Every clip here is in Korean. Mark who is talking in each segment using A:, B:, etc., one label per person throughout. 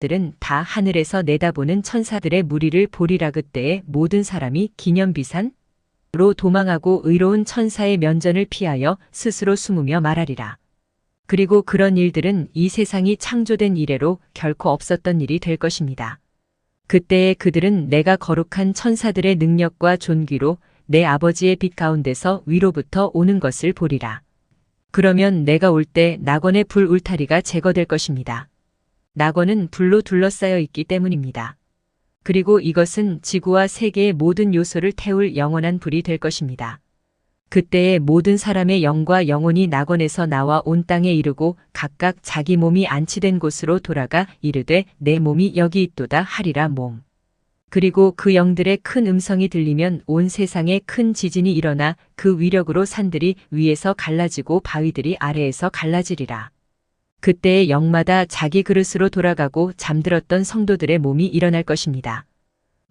A: 들은 다 하늘에서 내다보는 천사들의 무리를 보리라 그때에 모든 사람이 기념비산로 도망하고 의로운 천사의 면전을 피하여 스스로 숨으며 말하리라. 그리고 그런 일들은 이 세상이 창조된 이래로 결코 없었던 일이 될 것입니다. 그때에 그들은 내가 거룩한 천사들의 능력과 존귀로 내 아버지의 빛 가운데서 위로부터 오는 것을 보리라. 그러면 내가 올 때 낙원의 불 울타리가 제거될 것입니다. 낙원은 불로 둘러싸여 있기 때문입니다. 그리고 이것은 지구와 세계의 모든 요소를 태울 영원한 불이 될 것입니다. 그때에 모든 사람의 영과 영혼이 낙원에서 나와 온 땅에 이르고 각각 자기 몸이 안치된 곳으로 돌아가 이르되 내 몸이 여기 있도다 하리라 몸. 그리고 그 영들의 큰 음성이 들리면 온 세상에 큰 지진이 일어나 그 위력으로 산들이 위에서 갈라지고 바위들이 아래에서 갈라지리라. 그때의 영마다 자기 그릇으로 돌아가고 잠들었던 성도들의 몸이 일어날 것입니다.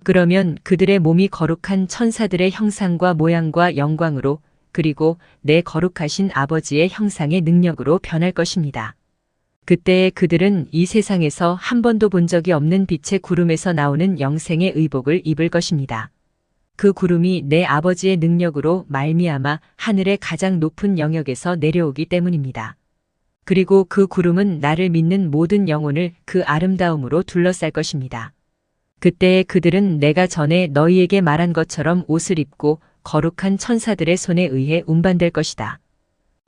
A: 그러면 그들의 몸이 거룩한 천사들의 형상과 모양과 영광으로 그리고 내 거룩하신 아버지의 형상의 능력으로 변할 것입니다. 그때에 그들은 이 세상에서 한 번도 본 적이 없는 빛의 구름에서 나오는 영생의 의복을 입을 것입니다. 그 구름이 내 아버지의 능력으로 말미암아 하늘의 가장 높은 영역에서 내려오기 때문입니다. 그리고 그 구름은 나를 믿는 모든 영혼을 그 아름다움으로 둘러쌀 것입니다. 그때에 그들은 내가 전에 너희에게 말한 것처럼 옷을 입고 거룩한 천사들의 손에 의해 운반될 것이다.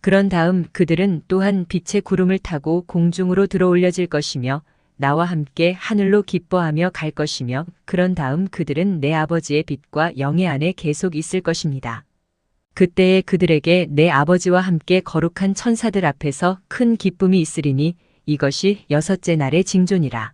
A: 그런 다음 그들은 또한 빛의 구름을 타고 공중으로 들어올려질 것이며 나와 함께 하늘로 기뻐하며 갈 것이며 그런 다음 그들은 내 아버지의 빛과 영의 안에 계속 있을 것입니다. 그때에 그들에게 내 아버지와 함께 거룩한 천사들 앞에서 큰 기쁨이 있으리니 이것이 여섯째 날의 징조니라.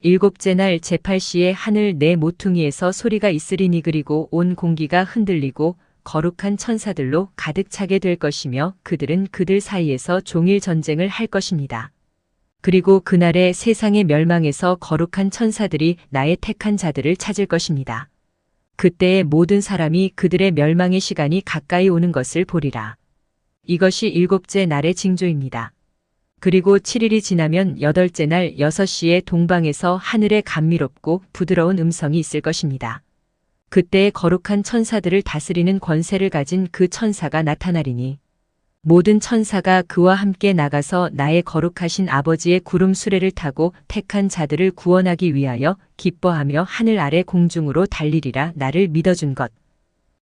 A: 일곱째 날 제8시에 하늘 내 모퉁이에서 소리가 있으리니 그리고 온 공기가 흔들리고 거룩한 천사들로 가득 차게 될 것이며 그들은 그들 사이에서 종일 전쟁을 할 것입니다. 그리고 그날에 세상의 멸망에서 거룩한 천사들이 나의 택한 자들을 찾을 것입니다. 그때에 모든 사람이 그들의 멸망의 시간이 가까이 오는 것을 보리라. 이것이 일곱째 날의 징조입니다. 그리고 7일이 지나면 여덟째 날 6시에 동방에서 하늘에 감미롭고 부드러운 음성이 있을 것입니다. 그때에 거룩한 천사들을 다스리는 권세를 가진 그 천사가 나타나리니 모든 천사가 그와 함께 나가서 나의 거룩하신 아버지의 구름 수레를 타고 택한 자들을 구원하기 위하여 기뻐하며 하늘 아래 공중으로 달리리라 나를 믿어준 것.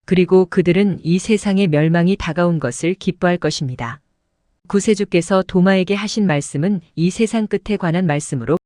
A: 그리고 그들은 이 세상의 멸망이 다가온 것을 기뻐할 것입니다. 구세주께서 도마에게 하신 말씀은 이 세상 끝에 관한 말씀으로